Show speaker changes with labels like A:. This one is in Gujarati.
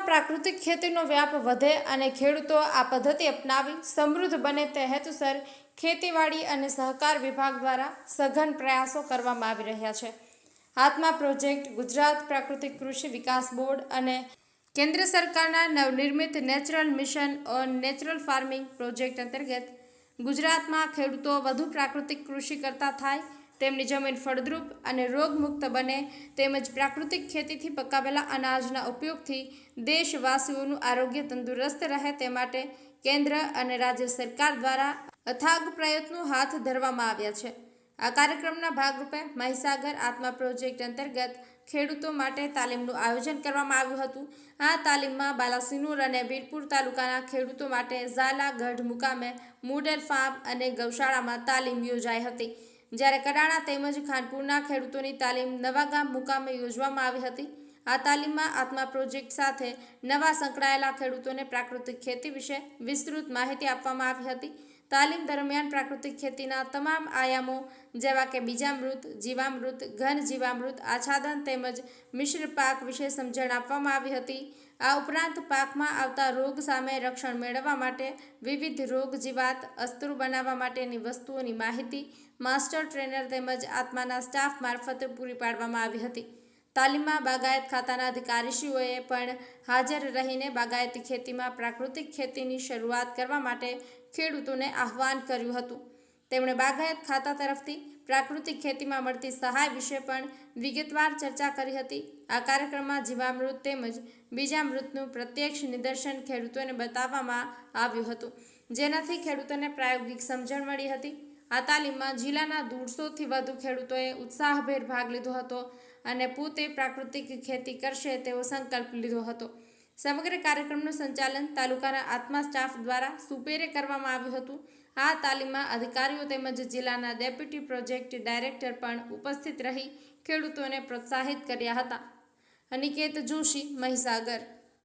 A: પ્રાકૃતિક ખેતીનો વ્યાપ વધે અને ખેડૂતો આ પદ્ધતિ અપનાવી સમૃદ્ધ બને તે હેતુસર ખેતીવાડી અને સહકાર વિભાગ દ્વારા સઘન પ્રયાસો કરવામાં આવી રહ્યા છે. આત્મા પ્રોજેક્ટ, ગુજરાત પ્રાકૃતિક કૃષિ વિકાસ બોર્ડ અને કેન્દ્ર સરકારના નવનિર્મિત natural mission on natural farming project અંતર્ગત ગુજરાતમાં ખેડૂતો વધુ પ્રાકૃતિક કૃષિ કરતા થાય તેમની જમીન ફળદ્રુપ અને રોગમુક્ત બને તેમજ પ્રાકૃતિક ખેતીથી પકાવેલા અનાજના ઉપયોગથી દેશવાસીઓનું આરોગ્ય તંદુરસ્ત રહે તે માટે કેન્દ્ર અને રાજ્ય સરકાર દ્વારા અથાગ પ્રયત્નો હાથ ધરવામાં આવ્યા છે. આ કાર્યક્રમના ભાગરૂપે મહીસાગર આત્મા પ્રોજેક્ટ અંતર્ગત ખેડૂતો માટે તાલીમનું આયોજન કરવામાં આવ્યું હતું. આ તાલીમમાં બાલાસિનુર અને વીરપુર તાલુકાના ખેડૂતો માટે ઝાલા ગઢ મુકામે મોડેલ ફાર્મ અને ગૌશાળામાં તાલીમ યોજાઈ હતી. જ્યારે કડાણા તેમજ ખાનપુરના ખેડૂતોની તાલીમ નવાગામ મુકામે યોજવામાં આવી હતી. આ તાલીમમાં આત્મા પ્રોજેક્ટ સાથે નવા સંકળાયેલા ખેડૂતોને પ્રાકૃતિક ખેતી વિશે વિસ્તૃત માહિતી આપવામાં આવી હતી. તાલીમ દરમિયાન પ્રાકૃતિક ખેતીના તમામ આયામો, જેવા કે બીજામૃત, જીવામૃત, ઘન જીવામૃત, આચ્છાદન તેમજ મિશ્ર પાક વિશે સમજણ આપવામાં આવી હતી. આ ઉપરાંત પાકમાં આવતા રોગ સામે રક્ષણ મેળવવા માટે વિવિધ રોગ જીવાત, અસ્ત્રો બનાવવા માટેની વસ્તુઓની માહિતી માસ્ટર ટ્રેનર તેમજ આત્માના સ્ટાફ મારફતે પૂરી પાડવામાં આવી હતી. તાલીમમાં બાગાયત ખાતાના અધિકારીશ્રીઓએ પણ હાજર રહીને બાગાયતી ખેતીમાં પ્રાકૃતિક ખેતીની શરૂઆત કરવા માટે ખેડૂતોને આહવાન કર્યું હતું. તેમણે બાગાયત ખાતા તરફથી પ્રાકૃતિક ખેતીમાં મળતી સહાય વિશે પણ વિગતવાર ચર્ચા કરી હતી. આ કાર્યક્રમમાં જીવામૃત તેમજ બીજામૃતનું પ્રત્યક્ષ નિદર્શન ખેડૂતોને બતાવવામાં આવ્યું હતું. જેનાથી ખેડૂતોને પ્રાયોગિક સમજણ મળી હતી. આ તાલીમમાં જિલ્લાના દોઢસોથી વધુ ખેડૂતોએ ઉત્સાહભેર ભાગ લીધો હતો અને પોતે પ્રાકૃતિક ખેતી કરશે તેવો સંકલ્પ લીધો હતો. સમગ્ર કાર્યક્રમનું સંચાલન તાલુકાના આત્મા સ્ટાફ દ્વારા સુપેરે કરવામાં આવ્યું હતું. આ તાલીમમાં અધિકારીઓ તેમજ જિલ્લાના ડેપ્યુટી પ્રોજેક્ટ ડાયરેક્ટર પણ ઉપસ્થિત રહી ખેડૂતોને પ્રોત્સાહિત કર્યા હતા. અનિકેત જોશી, મહીસાગર.